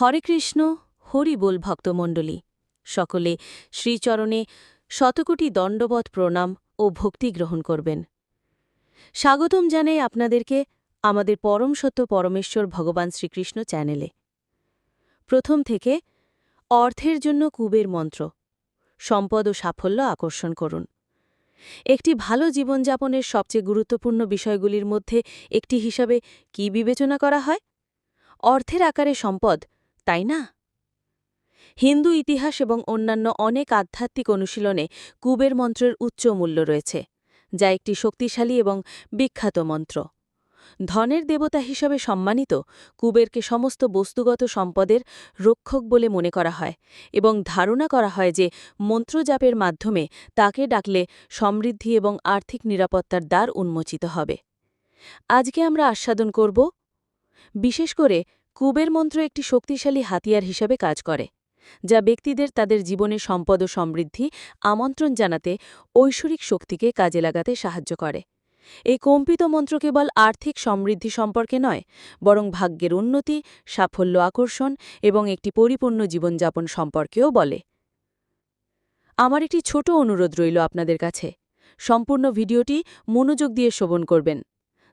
হরে কৃষ্ণ, হরি বল ভক্তমণ্ডলী। সকলে শ্রীচরণে শতকোটি দণ্ডবৎ প্রণাম ও ভক্তি গ্রহণ করবেন। স্বাগতম জানাই আপনাদেরকে আমাদের পরম সত্য পরমেশ্বর ভগবান শ্রীকৃষ্ণ চ্যানেলে। প্রথম থেকে অর্থের জন্য কুবের মন্ত্র, সম্পদ ও সাফল্য আকর্ষণ করুন। একটি ভালো জীবনযাপনের সবচেয়ে গুরুত্বপূর্ণ বিষয়গুলির মধ্যে একটি হিসাবে কি বিবেচনা করা হয়? অর্থের আকারে সম্পদ তাই না? হিন্দু ইতিহাস এবং অন্যান্য অনেক আধ্যাত্মিক অনুশীলনে কুবের মন্ত্রের উচ্চ মূল্য রয়েছে, যা একটি শক্তিশালী এবং বিখ্যাত মন্ত্র। ধনের দেবতা হিসাবে সম্মানিত, কুবেরকে সমস্ত বস্তুগত সম্পদের রক্ষক বলে মনে করা হয় এবং ধারণা করা হয় যে মন্ত্রজাপের মাধ্যমে তাকে ডাকলে সমৃদ্ধি এবং আর্থিক নিরাপত্তার দ্বার উন্মোচিত হবে। আজকে আমরা আস্বাদন করব, বিশেষ করে কুবের মন্ত্র একটি শক্তিশালী হাতিয়ার হিসাবে কাজ করে, যা ব্যক্তিদের তাদের জীবনে সম্পদ ও সমৃদ্ধি আমন্ত্রণ জানাতে ঐশ্বরিক শক্তিকে কাজে লাগাতে সাহায্য করে। এই কম্পিত মন্ত্র কেবল আর্থিক সমৃদ্ধি সম্পর্কে নয়, বরং ভাগ্যের উন্নতি, সাফল্য আকর্ষণ এবং একটি পরিপূর্ণ জীবনযাপন সম্পর্কেও বলে। আমার একটি ছোট অনুরোধ রইল আপনাদের কাছে। সম্পূর্ণ ভিডিওটি মনোযোগ দিয়ে শোভন করবেন।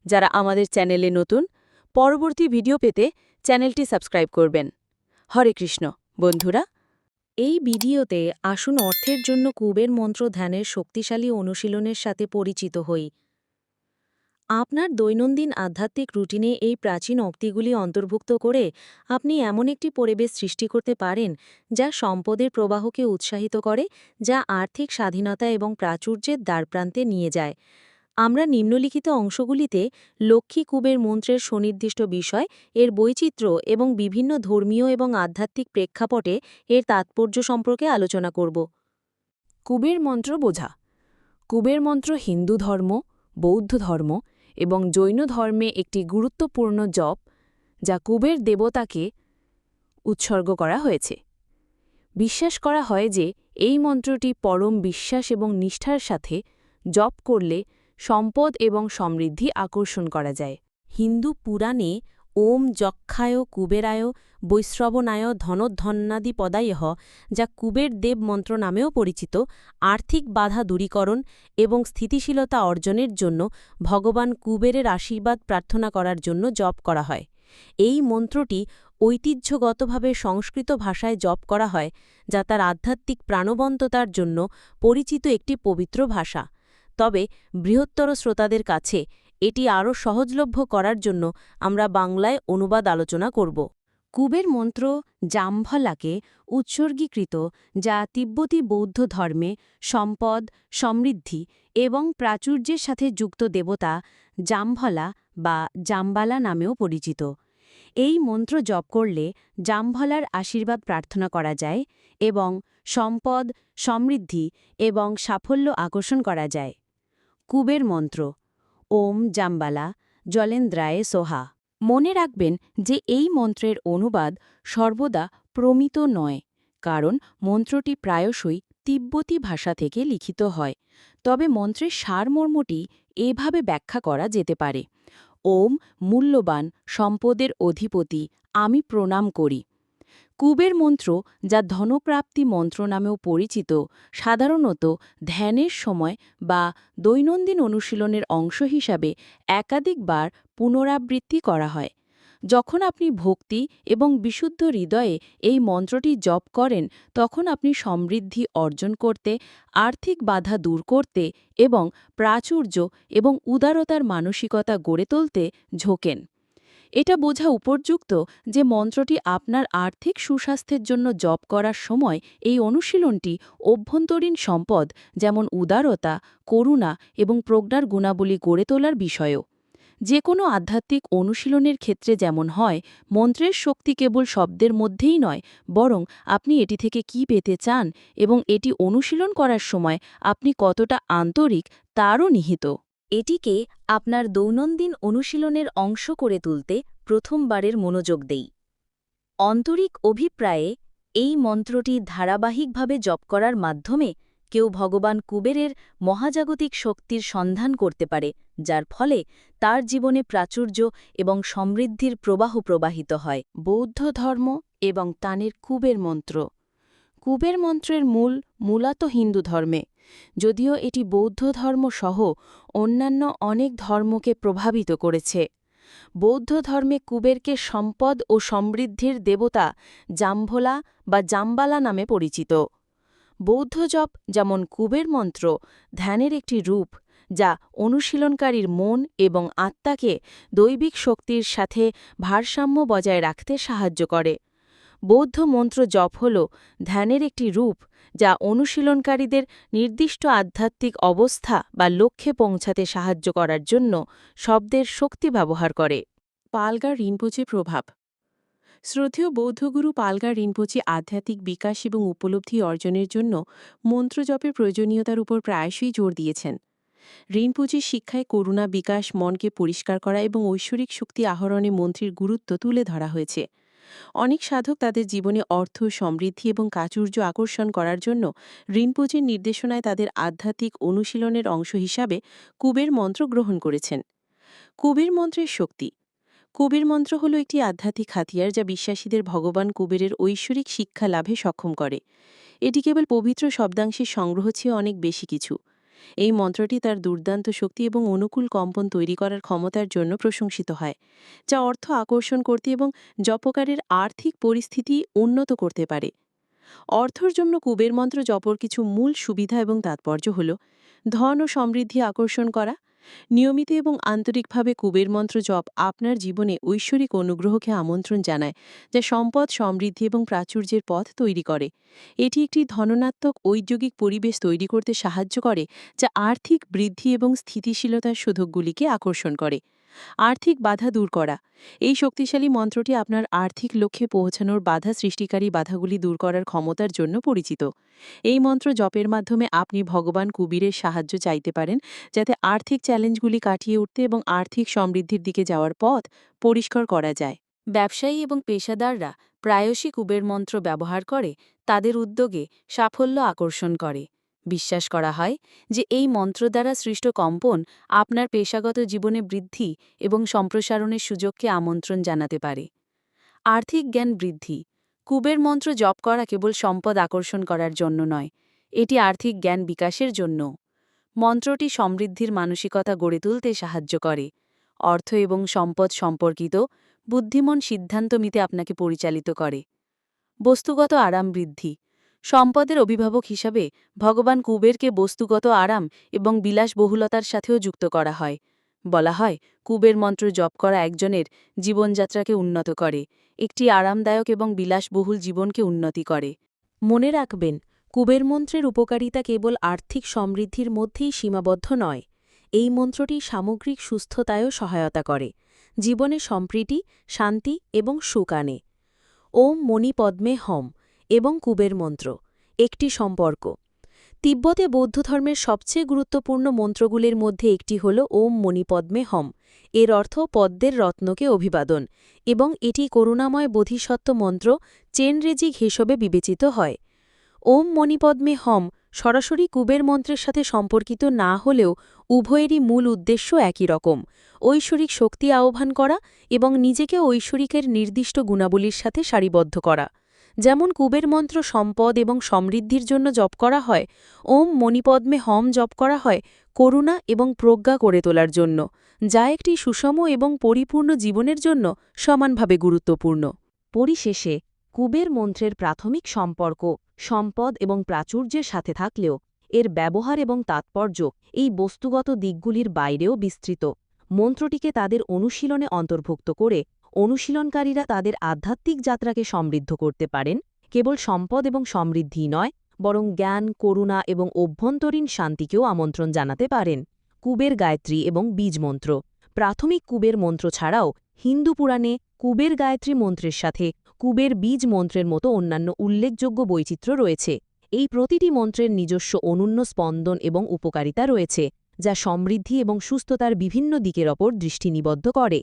যারা আমাদের চ্যানেলে নতুন, পরবর্তী ভিডিও পেতে চ্যানেলটি সাবস্ক্রাইব করবেন। হরে কৃষ্ণ। বন্ধুরা, এই ভিডিওতে আসুন অর্থের জন্য কুবের মন্ত্র ধ্যানের শক্তিশালী অনুশীলনের সাথে পরিচিত হই। আপনার দৈনন্দিন আধ্যাত্মিক রুটিনে এই প্রাচীন উক্তিগুলি অন্তর্ভুক্ত করে আপনি এমন একটি পরিবেশ সৃষ্টি করতে পারেন যা সম্পদের প্রবাহকে উৎসাহিত করে, যা আর্থিক স্বাধীনতা এবং প্রাচুর্যের দ্বারপ্রান্তে নিয়ে যায়। আমরা নিম্নলিখিত অংশগুলিতে লক্ষ্মী কুবের মন্ত্রের সুনির্দিষ্ট বিষয়, এর বৈচিত্র্য এবং বিভিন্ন ধর্মীয় এবং আধ্যাত্মিক প্রেক্ষাপটে এর তাৎপর্য সম্পর্কে আলোচনা করব। কুবের মন্ত্র বোঝা। কুবের মন্ত্র হিন্দু ধর্ম, বৌদ্ধ ধর্ম এবং জৈন ধর্মে একটি গুরুত্বপূর্ণ জপ, যা কুবের দেবতাকে উৎসর্গ করা হয়েছে। বিশ্বাস করা হয় যে এই মন্ত্রটি পরম বিশ্বাস এবং নিষ্ঠার সাথে জপ করলে সম্পদ এবং সমৃদ্ধি আকর্ষণ করা যায়। হিন্দু পুরাণে ওম যক্ষায় কুবেরায় বৈশ্রবনায় ধনধ্বন্যাদি পদায়হ যা কুবের দেব মন্ত্র নামেও পরিচিত, আর্থিক বাধা দূরীকরণ এবং স্থিতিশীলতা অর্জনের জন্য ভগবান কুবেরের আশীর্বাদ প্রার্থনা করার জন্য জপ করা হয়। এই মন্ত্রটি ঐতিহ্যগতভাবে সংস্কৃত ভাষায় জপ করা হয়, যা তার আধ্যাত্মিক প্রাণবন্ততার জন্য পরিচিত একটি পবিত্র ভাষা। তবে বৃহত্তর শ্রোতাদের কাছে এটি আরও সহজলভ্য করার জন্য আমরা বাংলায় অনুবাদ আলোচনা করব। কুবের মন্ত্র জাম্ভলাকে উৎসর্গীকৃত, যা তিব্বতী বৌদ্ধ ধর্মে সম্পদ, সমৃদ্ধি এবং প্রাচুর্যের সাথে যুক্ত দেবতা জাম্ভলা বা জাম্বালা নামেও পরিচিত। এই মন্ত্র জপ করলে জাম্ভলার আশীর্বাদ প্রার্থনা করা যায় এবং সম্পদ, সমৃদ্ধি এবং সাফল্য আকর্ষণ করা যায়। কুবের মন্ত্র। ওম জাম্বালা, জলেন্দ্রায়ে সোহা। মনে রাখবেন যে এই মন্ত্রের অনুবাদ সর্বদা প্রমিত নয়, কারণ মন্ত্রটি প্রায়শই তিব্বতী ভাষা থেকে লিখিত হয়। তবে মন্ত্রের সারমর্মটি এভাবে ব্যাখ্যা করা যেতে পারে। ওম, মূল্যবান, সম্পদের অধিপতি, আমি প্রণাম করি। কুবের মন্ত্র, যা ধনপ্রাপ্তি মন্ত্র নামেও পরিচিত, সাধারণত ধ্যানের সময় বা দৈনন্দিন অনুশীলনের অংশ হিসাবে একাধিকবার পুনরাবৃত্তি করা হয়। যখন আপনি ভক্তি এবং বিশুদ্ধ হৃদয়ে এই মন্ত্রটি জপ করেন, তখন আপনি সমৃদ্ধি অর্জন করতে, আর্থিক বাধা দূর করতে এবং প্রাচুর্য এবং উদারতার মানসিকতা গড়ে তুলতে ঝোঁকেন। এটা বোঝা উপযুক্ত যে মন্ত্রটি আপনার আর্থিক সুস্বাস্থ্যের জন্য জপ করার সময় এই অনুশীলনটি অভ্যন্তরীণ সম্পদ, যেমন উদারতা, করুণা এবং প্রজ্ঞার গুণাবলী গড়ে তোলার বিষয়ও। যে কোনো আধ্যাত্মিক অনুশীলনের ক্ষেত্রে যেমন হয়, মন্ত্রের শক্তি কেবল শব্দের মধ্যেই নয়, বরং আপনি এটি থেকে কি পেতে চান এবং এটি অনুশীলন করার সময় আপনি কতটা আন্তরিক তারও নিহিত। এটিকে আপনার দৈনন্দিন অনুশীলনের অংশ করে তুলতে প্রথমবারের মনোযোগ দেই। অন্তরিক অভিপ্রায়ে এই মন্ত্রটি ধারাবাহিকভাবে জপ করার মাধ্যমে কেউ ভগবান কুবেরের মহাজাগতিক শক্তির সন্ধান করতে পারে, যার ফলে তার জীবনে প্রাচুর্য এবং সমৃদ্ধির প্রবাহ প্রবাহিত হয়। বৌদ্ধ ধর্ম এবং তানের কুবের মন্ত্র। কুবের মন্ত্রের মূল, মূলত হিন্দু ধর্মে যদিও এটি বৌদ্ধ ধর্ম সহ অন্যান্য অনেক ধর্মকে প্রভাবিত করেছে। বৌদ্ধ ধর্মে কুবেরকে সম্পদ ও সমৃদ্ধির দেবতা জাম্ভোলা বা জাম্বালা নামে পরিচিত। বৌদ্ধ জপ যেমন কুবের মন্ত্র, ধ্যানের একটি রূপ, যা অনুশীলনকারীর মন এবং আত্মাকে দৈবিক শক্তির সাথে ভারসাম্য বজায় রাখতে সাহায্য করে। বৌদ্ধ মন্ত্র জপ হল ধ্যানের একটি রূপ যা অনুশীলনকারীদের নির্দিষ্ট আধ্যাত্মিক অবস্থা বা লক্ষ্যে পৌঁছাতে সাহায্য করার জন্য শব্দের শক্তি ব্যবহার করে। পালগার রিনপোচে প্রভাব। শ্রদ্ধেয় বৌদ্ধগুরু পালগার রিনপোচে আধ্যাত্মিক বিকাশ এবং উপলব্ধি অর্জনের জন্য মন্ত্রজপের প্রয়োজনীয়তার উপর প্রায়শই জোর দিয়েছেন। রিনপোচির শিক্ষায় করুণা বিকাশ, মনকে পরিষ্কার করা এবং ঐশ্বরিক শক্তি আহরণে মন্ত্রীর গুরুত্ব তুলে ধরা হয়েছে। অনেক সাধক তাদের জীবনে অর্থ, সমৃদ্ধি এবং কাচুর্য আকর্ষণ করার জন্য রিনপোচির নির্দেশনায় তাদের আধ্যাত্মিক অনুশীলনের অংশ হিসাবে কুবের মন্ত্র গ্রহণ করেছেন। কুবের মন্ত্রের শক্তি। কুবের মন্ত্র হল একটি আধ্যাত্মিক হাতিয়ার যা বিশ্বাসীদের ভগবান কুবেরের ঐশ্বরিক শিক্ষা লাভে সক্ষম করে। এটি কেবল পবিত্র শব্দাংশের সংগ্রহ চেয়ে অনেক বেশি কিছু। এই মন্ত্রটি তার দুর্দান্ত শক্তি এবং অনুকূল কম্পন তৈরি করার ক্ষমতার জন্য প্রশংসিত হয়, যা অর্থ আকর্ষণ করতে এবং জপকারের আর্থিক পরিস্থিতি উন্নত করতে পারে। অর্থর জন্য কুবের মন্ত্র জপর কিছু মূল সুবিধা এবং তাৎপর্য হল, ধন ও সমৃদ্ধি আকর্ষণ করা নিয়মিত এবং আন্তরিকভাবে কুবের মন্ত্র জপ আপনার জীবনে ঐশ্বরিক অনুগ্রহকে আমন্ত্রণ জানায়, যা সম্পদ, সমৃদ্ধি এবং প্রাচুর্যের পথ তৈরি করে। এটি একটি ধননাত্মক ঐদ্যোগিক পরিবেশ তৈরি করতে সাহায্য করে, যা আর্থিক বৃদ্ধি এবং স্থিতিশীলতার সুযোগগুলিকে আকর্ষণ করে। আর্থিক বাধা দূর করা। এই শক্তিশালী মন্ত্রটি আপনার আর্থিক লক্ষ্যে পৌঁছানোর বাধা সৃষ্টিকারী বাধাগুলি দূর করার ক্ষমতার জন্য পরিচিত। এই মন্ত্র জপের মাধ্যমে আপনি ভগবান কুবীরের সাহায্য চাইতে পারেন, যাতে আর্থিক চ্যালেঞ্জগুলি কাটিয়ে উঠতে এবং আর্থিক সমৃদ্ধির দিকে যাওয়ার পথ পরিষ্কার করা যায়। ব্যবসায়ী এবং পেশাদাররা প্রায়শই কুবের মন্ত্র ব্যবহার করে, তাদের উদ্যোগে সাফল্য আকর্ষণ করে। বিশ্বাস করা হয় যে এই মন্ত্র দ্বারা সৃষ্ট কম্পন আপনার পেশাগত জীবনে বৃদ্ধি এবং সম্প্রসারণের সুযোগকে আমন্ত্রণ জানাতে পারে। আর্থিক জ্ঞান বৃদ্ধি। কুবের মন্ত্র জপ করা কেবল সম্পদ আকর্ষণ করার জন্য নয়, এটি আর্থিক জ্ঞান বিকাশের জন্য। মন্ত্রটি সমৃদ্ধির মানসিকতা গড়ে তুলতে সাহায্য করে। অর্থ এবং সম্পদ সম্পর্কিত বুদ্ধিমন সিদ্ধান্ত নিতে আপনাকে পরিচালিত করে। বস্তুগত আরাম বৃদ্ধি। সম্পদের অভিভাবক হিসাবে ভগবান কুবেরকে বস্তুগত আরাম এবং বিলাসবহুলতার সাথেও যুক্ত করা হয়। বলা হয়, কুবের মন্ত্র জপ করা একজনের জীবনযাত্রাকে উন্নত করে, একটি আরামদায়ক এবং বিলাসবহুল জীবনকে উন্নতি করে। মনে রাখবেন, কুবের মন্ত্রের উপকারিতা কেবল আর্থিক সমৃদ্ধির মধ্যেই সীমাবদ্ধ নয়, এই মন্ত্রটি সামগ্রিক সুস্থতায়ও সহায়তা করে, জীবনে সম্প্রীতি, শান্তি এবং সুখ আনে। ওম মণিপদ্মে হম। এবং কুবের মন্ত্র। একটি সম্পর্ক। তিব্বতে বৌদ্ধ ধর্মের সবচেয়ে গুরুত্বপূর্ণ মন্ত্রগুলির মধ্যে একটি হল ওম মণিপদ্মে হম। এর অর্থ পদ্মের রত্নকে অভিবাদন এবং এটি করুণাময় বোধিসত্ত্ব মন্ত্র চেনরেজিক হিসেবে বিবেচিত হয়। ওম মণিপদ্মে হম সরাসরি কুবের মন্ত্রের সাথে সম্পর্কিত না হলেও উভয়েরই মূল উদ্দেশ্য একই রকম। ঐশ্বরিক শক্তি আহ্বান করা এবং নিজেকে ঐশ্বরিকের নির্দিষ্ট গুণাবলীর সাথে সারিবদ্ধ করা। যেমন কুবের মন্ত্র সম্পদ এবং সমৃদ্ধির জন্য জপ করা হয়, ওম মণিপদ্মে হম জপ করা হয়, করুণা এবং প্রজ্ঞা করে তোলার জন্য, যা একটি সুষম এবং পরিপূর্ণ জীবনের জন্য সমানভাবে গুরুত্বপূর্ণ। পরিশেষে, কুবের মন্ত্রের প্রাথমিক সম্পর্ক, সম্পদ এবং প্রাচুর্যের সাথে থাকলেও, এর ব্যবহার এবং তাৎপর্য এই বস্তুগত দিকগুলির বাইরেও বিস্তৃত। মন্ত্রটিকে তাদের অনুশীলনে অন্তর্ভুক্ত করে অনুশীলনকারীরা তাদের আধ্যাত্মিক যাত্রাকে সমৃদ্ধ করতে পারেন, কেবল সম্পদ এবং সমৃদ্ধি নয়, বরং জ্ঞান, করুণা এবং অভ্যন্তরীণ শান্তিকেও আমন্ত্রণ জানাতে পারেন। কুবের গায়ত্রী এবং বীজ মন্ত্র। প্রাথমিক কুবের মন্ত্র ছাড়াও হিন্দু পুরাণে কুবের গায়ত্রী মন্ত্রের সাথে কুবের বীজ মন্ত্রের মতো অন্যান্য উল্লেখযোগ্য বৈচিত্র্য রয়েছে। এই প্রতিটি মন্ত্রের নিজস্ব অনন্য স্পন্দন এবং উপকারিতা রয়েছে, যা সমৃদ্ধি এবং সুস্থতার বিভিন্ন দিকের ওপর দৃষ্টি নিবদ্ধ করে।